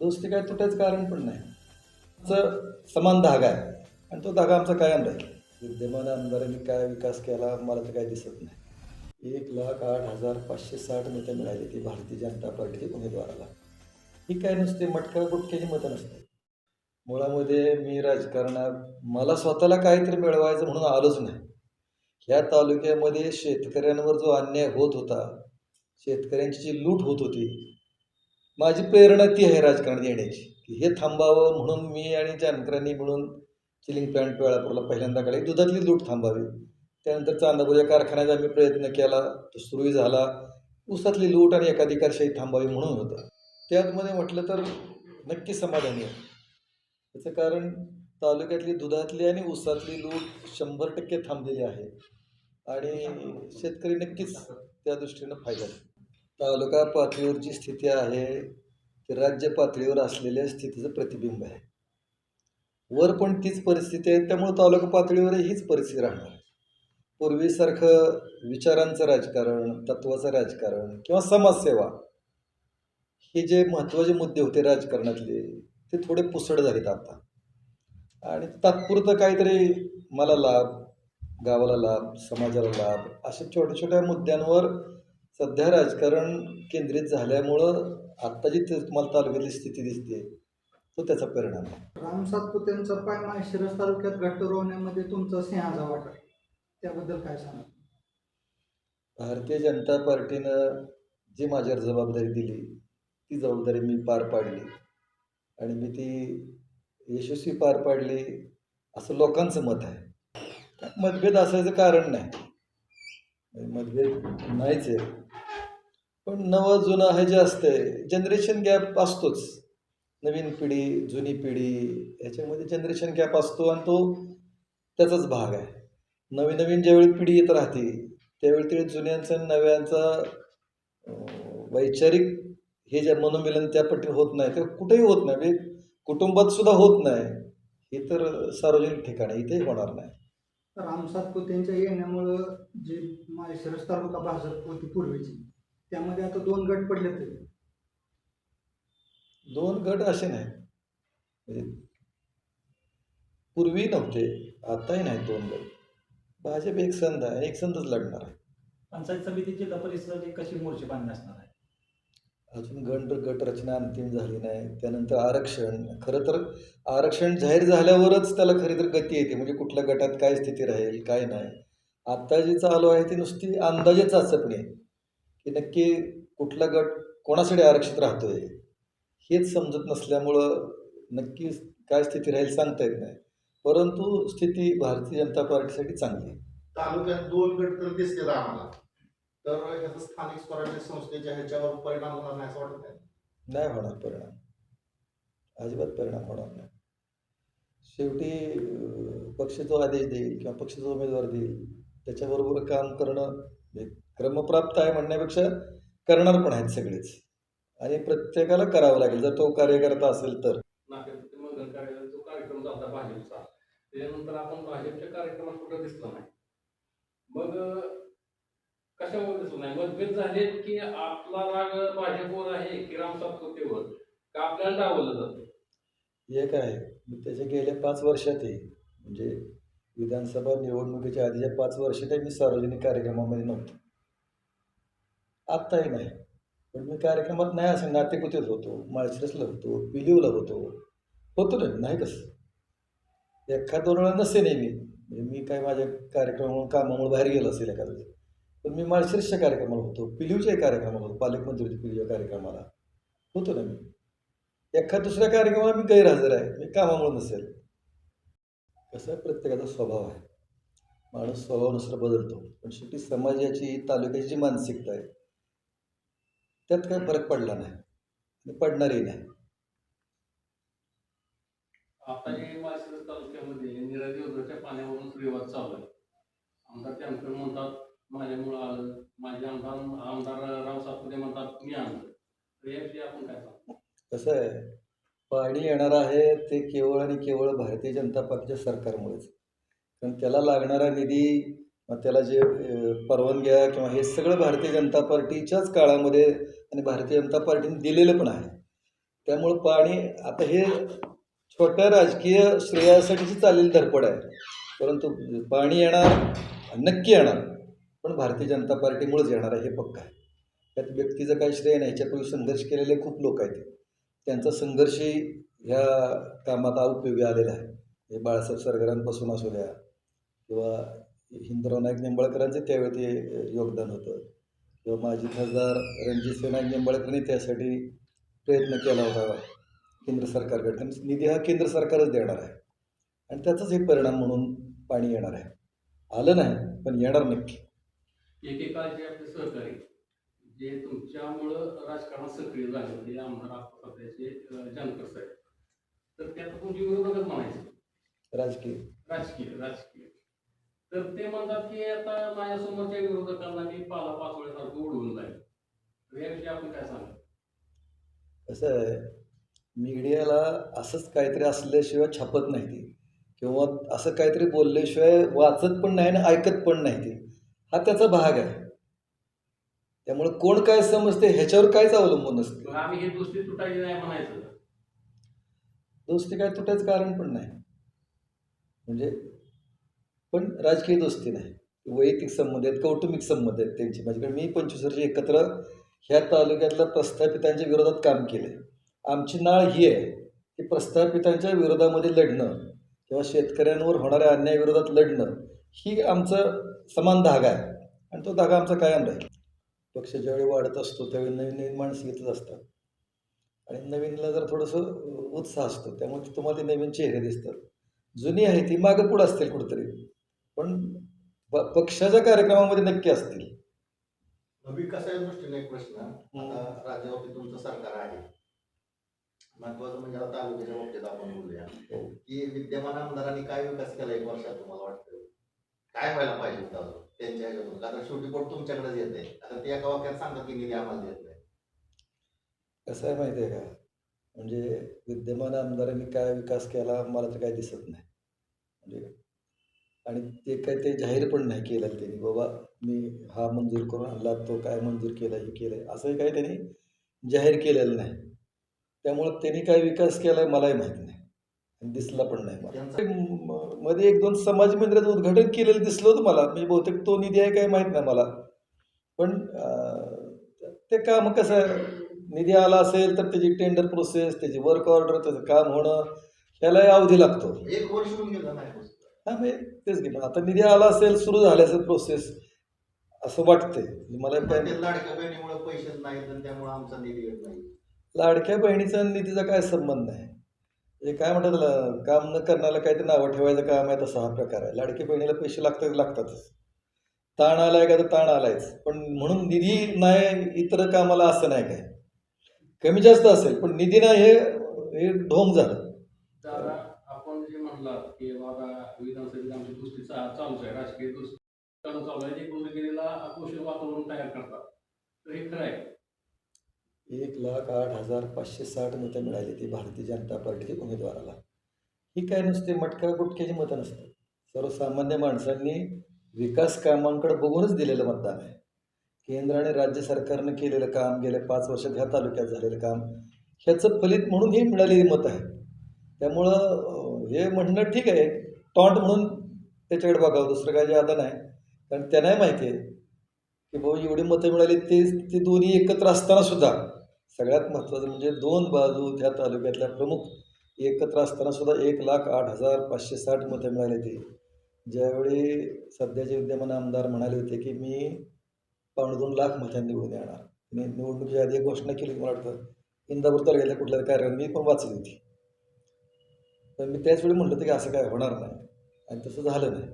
दोस्ती काय तुटायचं कारण पण नाही. आमचं समान धागा आहे. आणि तो धागा आमचा कायम राहील. विद्यमान आमदारांनी काय विकास केला मला तर काय दिसत नाही. एक लाख आठ हजार पाचशे साठ मतं मिळाली ती भारतीय जनता पार्टीच्या उमेदवाराला. ही काय नसते मटका गुटक्याची मतं नसते मुळामध्ये मी राजकारणात मला स्वतःला काहीतरी मिळवायचं म्हणून आलोच नाही. ह्या तालुक्यामध्ये शेतकऱ्यांवर जो अन्याय होत होता शेतकऱ्यांची जी लूट होत होती माझी प्रेरणा ती आहे राजकारणात येण्याची की हे थांबावं म्हणून मी आणि जानकरांनी मिळून चिलिंग प्लॅन्ट वेळापूरला पहिल्यांदा काढली. दुधातली लूट थांबावी. त्यानंतर चांदापूर या कारखान्याचा आम्ही प्रयत्न केला तो सुरूही झाला. ऊसातली लूट आणि एकाधिकारशाही थांबावी म्हणून होतं. त्यातमध्ये म्हटलं तर नक्की समाधानी आहे. त्याचं कारण तालुक्यातली दुधातली आणि ऊसातली लूट शंभर टक्के थांबलेली आहे. आणि शेतकरी नक्कीच त्या दृष्टीनं फायदा आहे. तालुका पातळीवर जी स्थिती आहे ती राज्य पातळीवर असलेल्या स्थितीचं प्रतिबिंब आहे. वर पण तीच परिस्थिती आहे त्यामुळे तालुका पातळीवर हीच परिस्थिती राहणार आहे. पूर्वीसारखं विचारांचं राजकारण तत्वाचं राजकारण किंवा समाजसेवा हे जे महत्त्वाचे मुद्दे होते राजकारणातले ते थोडे पुसड झालेत आता. आणि तात्पुरतं काहीतरी मला लाभ गावाला लाभ समाजाला लाभ अशा छोट्या छोट्या मुद्द्यांवर सध्या राजकारण केंद्रित झाल्यामुळं आत्ता जी तुम्हाला तालुक्यातली स्थिती दिसते तो त्याचा परिणाम आहे. राम सातपुतेंचा पाय माळशिरस तालुक्यात घट्ट रोवण्यामध्ये तुमचा सिंहाचा वाटा. त्याबद्दल काय सांगा भारतीय जनता पार्टीनं जी माझ्यावर जबाबदारी दिली ती जबाबदारी मी पार पाडली. आणि मी ती यशस्वी पार पाडली असं लोकांचं मत आहे. मतभेद असायचं कारण नाही. मतभेद नाहीच आहे पण नवं जुनं हे जे असतंय जनरेशन गॅप असतोच. नवीन पिढी जुनी पिढी याच्यामध्ये जनरेशन गॅप असतो आणि तो त्याचाच भाग आहे. नवीन नवीन ज्यावेळी पिढी येत राहते त्यावेळी ते जुन्यांचा आणि नव्यांचा वैचारिक हे जे मनोमिलन त्या पट्टी होत नाही ते कुठेही होत नाही. म्हणजे कुटुंबात सुद्धा होत नाही. हे तर सार्वजनिक ठिकाण आहे इथेही होणार नाही. रामसात सातपुतेंच्या येण्यामुळं जी माळशिरस तालुका भाजप होती पूर्वीची. त्यामध्ये आता दोन गट पडले तरी. दोन गट असे नाहीत. म्हणजे पूर्वी नव्हते आताही नाहीत दोन गट. भाजप एक संध आहे एक संधच लढणार आहे. पंचायत समिती जिल्हा परिषद ही कशी मोर्चे बांधणी असणार आहे? अजून गट गट रचना अंतिम झाली नाही त्यानंतर आरक्षण. खरं तर आरक्षण जाहीर झाल्यावरच त्याला खरी तर गती येते म्हणजे कुठल्या गटात काय स्थिती राहील काय नाही. आत्ता जी चालू आहे ती नुसती अंदाजे चाचपणी आहे. की नक्की कुठला गट कोणासाठी आरक्षित राहतोय हेच समजत नसल्यामुळं नक्की काय स्थिती राहील सांगता येत नाही. परंतु स्थिती भारतीय जनता पार्टीसाठी चांगली आहे. तालुक्यात दोन गट तर दिसतील आम्हाला. तर स्थानिक स्वराज्य संस्थेच्या ह्याच्यावर परिणाम होणार नाही असं वाटत आहे. नाही होणार परिणाम. अजिबात परिणाम होणार नाही. शेवटी पक्ष जो आदेश देईल किंवा पक्ष जो उमेदवार देईल त्याच्याबरोबर काम करणं क्रमप्राप्त आहे म्हणण्यापेक्षा करणार पण आहेत सगळेच. आणि प्रत्येकाला करावं लागेल. जर तो कार्यकर्ता असेल तर. त्याच्यानंतर आपण भाजपच्या कार्यक्रमात कुठं दिसलो नाही. मग कशावर दिसलो नाही? मतभेद झाले की आपला राग भाजपवर आहे की राम सातपुतेवर का आपल्याला डावलं जातं? एक आहे. मी त्याच्या गेल्या पाच वर्षातही म्हणजे विधानसभा निवडणुकीच्या आधीच्या पाच वर्षातही मी सार्वजनिक कार्यक्रमामध्ये नव्हतो. आत्ताही नाही. पण मी कार्यक्रमात नाही असं नातेपुतीत होतो माळशिरसला होतो पिलीवला होतो. होतो ना नाही कसं एखाद दोन वेळा नसे नेहमी. म्हणजे मी काय माझ्या कार्यक्रमामुळे कामामुळे बाहेर गेलो असेल एखाद्या पण मी माळशिरसच्या कार्यक्रमाला होतो पिलीवच्याही कार्यक्रमाला होतो पालकमंत्री पिलीच्या कार्यक्रमाला. होतो ना मी. एखाद दुसऱ्या कार्यक्रमाला मी गैरहजर आहे मी कामामुळे नसेल. कसं आहे, प्रत्येकाचा स्वभाव आहे. माणूस स्वभावानुसार बदलतो. पण शेवटी समाजाची तालुक्याची जी मानसिकता आहे त्यात काय फरक पडला नाही. आणि पडणारही नाही. आता हे माळशिरस तालुक्यामध्ये निराजी पाण्यावरून विवाद चालू आहे. आमदार कॅम्पेन म्हणतात माझ्यामुळं आलं माझे आमदार आमदार राव सातपुते म्हणतात मी आणलं. तर याविषयी आपण काय सांगतो कसं आहे पाणी येणार आहे ते केवळ आणि केवळ भारतीय जनता पार्टीच्या सरकारमुळेच. कारण त्याला लागणारा निधी मग त्याला जे परवानग्या किंवा हे सगळं भारतीय जनता पार्टीच्याच काळामध्ये आणि भारतीय जनता पार्टीने दिलेलं पण आहे. त्यामुळं पाणी आता हे छोट्या राजकीय श्रेयासाठीची चाललेली धडपड आहे. परंतु पाणी येणार नक्की येणार पण भारतीय जनता पार्टीमुळेच येणार आहे हे पक्क आहे. त्यात व्यक्तीचं काही श्रेय नाही ह्याच्यापूर्वी संघर्ष केलेले खूप लोक आहेत. त्यांचा संघर्षही ह्या कामात उपयोगी आलेला आहे. हे बाळासाहेब सरगरांपासून असू द्या किंवा हिंदराव नाईक निंबाळकरांचे त्यावेळी ते योगदान होतं. किंवा माजी खासदार रणजित नाईक निंबाळकरांनी त्यासाठी प्रयत्न केला होता केंद्र सरकारकडे. निधी हा केंद्र सरकारच देणार आहे. आणि त्याचाच एक परिणाम म्हणून पाणी येणार आहे. आलं नाही पण येणार नक्की. एकेकाळचे आपले सहकारी जे तुमच्यामुळं राजकारणात सक्रिय झाले होते आमदार अं, जानकर साहेब. तर ते आता तुमची विरोधकच म्हणायचे? राजकीय. राजकीय राजकीय. तर ते म्हणतात की आता माझ्यासमोरच्या विरोधकांना मी पाला पाचोळ्यासारखं उडवून जाईल. याविषयी आपण काय सांगा कसं आहे मीडियाला असंच काहीतरी असल्याशिवाय छापत नाही ती. किंवा असं काहीतरी बोलल्याशिवाय वाचत पण नाही आणि ऐकत पण नाही ती. हा त्याचा भाग आहे. त्यामुळे कोण काय समजते ह्याच्यावर काहीच अवलंबून मग आम्ही हे दुसरी तुटायची नाही म्हणायचं. दोस्ती काय तुटायचं कारण पण नाही. म्हणजे पण राजकीय दोस्ती नाही. वैयक्तिक संबंध आहेत कौटुंबिक संबंध आहेत त्यांची. माझ्याकडे मी पंचवीस वर्ष एकत्र ह्या तालुक्यातल्या प्रस्थापितांच्या विरोधात काम केले आमची नाळ ही आहे की प्रस्थापितांच्या विरोधामध्ये लढणं किंवा शेतकऱ्यांवर होणाऱ्या अन्यायाविरोधात लढणं ही आमचं समान धागा आहे. आणि तो धागा आमचा कायम राहील. पक्ष ज्यावेळी वाढत असतो त्यावेळी नवीन नवीन माणसं येतच असतात. आणि नवीनला जर थोडंसं उत्साह असतो त्यामुळे तुम्हाला ते नवीन चेहरे दिसतात. जुनी आहे ती मागं पुढं असतील कुठंतरी. पण पक्षाच्या कार्यक्रमामध्ये नक्की असतील. विकासाच्या दृष्टीने एक प्रश्न. आता राज्यावरती तुमचं सरकार आहे. महत्वाचं म्हणजे आता तालुक्याच्या बाबतीत आपण बोलूया. हो. की विद्यमान आमदारांनी काय विकास केला एक वर्षात तुम्हाला वाटतं? काय व्हायला पाहिजे होतं त्यांच्या ह्याच्यातून? कारण शेवटी पोट तुमच्याकडेच येते आता ते एका वाक्यात सांगतात की निधी आम्हाला देत नाही. कसं आहे माहिती आहे का? म्हणजे विद्यमान आमदारांनी काय विकास केला मला तर काय दिसत नाही. म्हणजे आणि ते काय ते जाहीर पण नाही केलं त्यांनी. बाबा मी हा मंजूर करून आणला तो काय मंजूर केला हे केलं असंही काही त्यांनी जाहीर केलेलं नाही. त्यामुळं त्यांनी काय विकास केला आहे मलाही माहीत नाही. आणि दिसला पण नाही मला. मध्ये एक दोन समाज मंदिराचं उद्घाटन केलेलं दिसलं होतं मला. म्हणजे बहुतेक तो निधी आहे काय माहीत नाही मला. पण ते काम कसं आहे? निधी आला असेल तर त्याची टेंडर प्रोसेस त्याची वर्क ऑर्डर त्याचं काम होणं यालाही अवधी लागतो. एक वर्ष गेलं. हा म्हणजे तेच मग आता निधी आला असेल सुरू झाले असेल प्रोसेस असं वाटतंय. म्हणजे मला पण ते लाडक्या बहिणीमुळे पैसेच नाहीत आणि त्यामुळे आमचा निधी येत नाही. लाडक्या बहिणीचा आणि निधीचा काय संबंध नाही. म्हणजे काय म्हणतात काम न करण्याला काहीतरी नावं ठेवायचं काम आहे तसा हा प्रकार आहे. लाडक्या बहिणीला पैसे लागतात लागतातच. ताण आलाय का तर ताण आलायच. पण म्हणून निधी नाही इतर कामाला असं नाही काय. कमी जास्त असेल पण निधी नाही हे हे ढोंग झालं दादा आपण जे म्हणलात की बाबा विधानसभेत आमची दुसरी चा- चालूच आहे राजकीय दुसरी चालू आहे जे गुंडगिरीला आकुषी वातावरण तयार करतात. तर हे खरं आहे. एक लाख आठ हजार पाचशे साठ मतं मिळाली ती भारतीय जनता पार्टीच्या उमेदवाराला. ही काय नसते मटका गुटक्याची मतं नसतात. सर्वसामान्य माणसांनी विकास कामांकडे बघूनच दिलेलं मतदान आहे. केंद्र आणि राज्य सरकारनं केलेलं काम गेल्या पाच वर्षात ह्या तालुक्यात झालेलं काम ह्याचं फलित म्हणून ही मिळालेली मतं आहे त्यामुळं हे म्हणणं ठीक आहे. टॉन्ट म्हणून त्याच्याकडे बघावं. दुसरं काय जे आता नाही. कारण त्यांनाही माहिती आहे की भाऊ एवढी मतं मिळाली ते ते दोन्ही एकत्र असताना सुद्धा सगळ्यात महत्त्वाचं म्हणजे दोन बाजू त्या तालुक्यातल्या प्रमुख एकत्र असताना सुद्धा एक लाख आठ हजार पाचशे साठ मतं मिळाली होती ज्यावेळी सध्याचे विद्यमान आमदार म्हणाले होते की मी पावणे दोन लाख मतं निवडून येणार. मी निवडणुकीच्या आधी एक घोषणा केली मला वाटतं. इंदापूर तालुक्यातल्या कुठल्या कार्यालयात मी पण वाचली होती. पण मी त्याच वेळी म्हटलं होतं की असं काय होणार नाही. आणि तसं झालं नाही.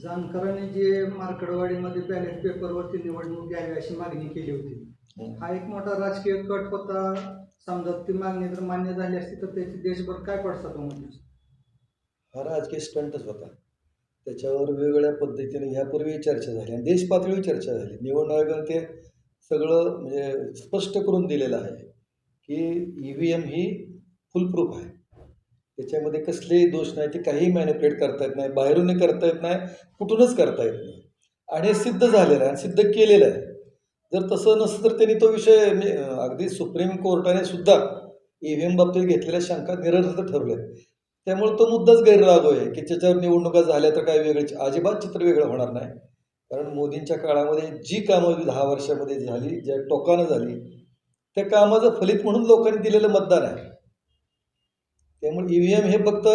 जानकरांनी जे मार्कडवाडीमध्ये बॅलेट पेपरवरती निवडणूक घ्यावी अशी मागणी केली होती. हम्म. हा एक मोठा राजकीय कट होता. समजा ती मागणी जर मान्य झाली असती तर त्याची देशभर काय पडतात म्हणजे हा राजकीय स्टंटच होता. त्याच्यावर वेगवेगळ्या पद्धतीने ह्यापूर्वी चर्चा झाली आणि देश पातळीवर चर्चा झाली. निवडणूक आयोगाने ते सगळं म्हणजे स्पष्ट करून दिलेलं आहे की ई व्ही एम ही फुलप्रूफ आहे. त्याच्यामध्ये कसलेही दोष नाही ते काही मॅनिपुलेट करता येत नाही बाहेरूनही करता येत नाही कुठूनच करता येत नाही. आणि हे सिद्ध झालेलं आहे आणि सिद्ध केलेलं आहे. जर तसं नसतं तर त्यांनी तो विषय म्हणजे, अगदी सुप्रीम कोर्टाने सुद्धा ईव्हीएम बाबतीत घेतलेल्या शंका निरर्थ ठरल्यात त्यामुळे तो मुद्दाच गैरलागू आहे की त्याच्यावर निवडणुका झाल्या तर काय वेगळे अजिबात चित्र वेगळं होणार नाही. कारण मोदींच्या काळामध्ये जी कामं दहा वर्षामध्ये झाली ज्या टोकानं झाली त्या कामाचं फलित म्हणून लोकांनी दिलेलं मतदान आहे. त्यामुळे ईव्हीएम हे फक्त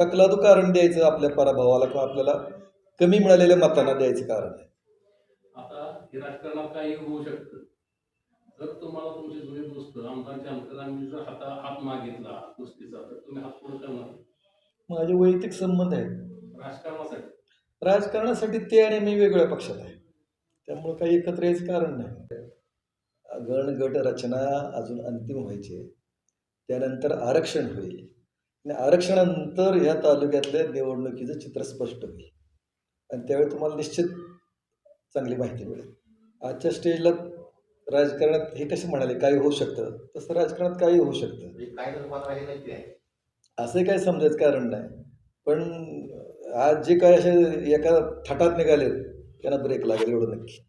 तकलादू कारण द्यायचं आपल्या पराभवाला किंवा आपल्याला कमी मिळालेल्या मतांना द्यायचं कारण आहे. आता हे राजकारणात काही होऊ शकतं. जर तुम्हाला तुमचे जुने दोस्त आमदार जानकरांनी जर हाता हात मागितला कुस्तीचा तर तुम्ही हात पुढे करणार माझे वैयक्तिक संबंध आहेत. राजकारणासाठी? राजकारणासाठी ते आणि मी वेगळ्या पक्षात आहे. त्यामुळं काही एकत्र यायचं कारण नाही. गण गट रचना अजून अंतिम व्हायची आहे. त्यानंतर आरक्षण होईल. आणि आरक्षणानंतर ह्या तालुक्यातल्या निवडणुकीचं चित्र स्पष्ट होईल. आणि त्यावेळी तुम्हाला निश्चित चांगली माहिती मिळेल. आजच्या स्टेजला राजकारणात हे कसे म्हणाले काही होऊ शकतं? तसं राजकारणात काही होऊ शकतं. म्हणजे असं काही समजायचं कारण नाही. पण आज जे काय असे एका थाटात निघाले त्यांना ब्रेक लागेल एवढं नक्की.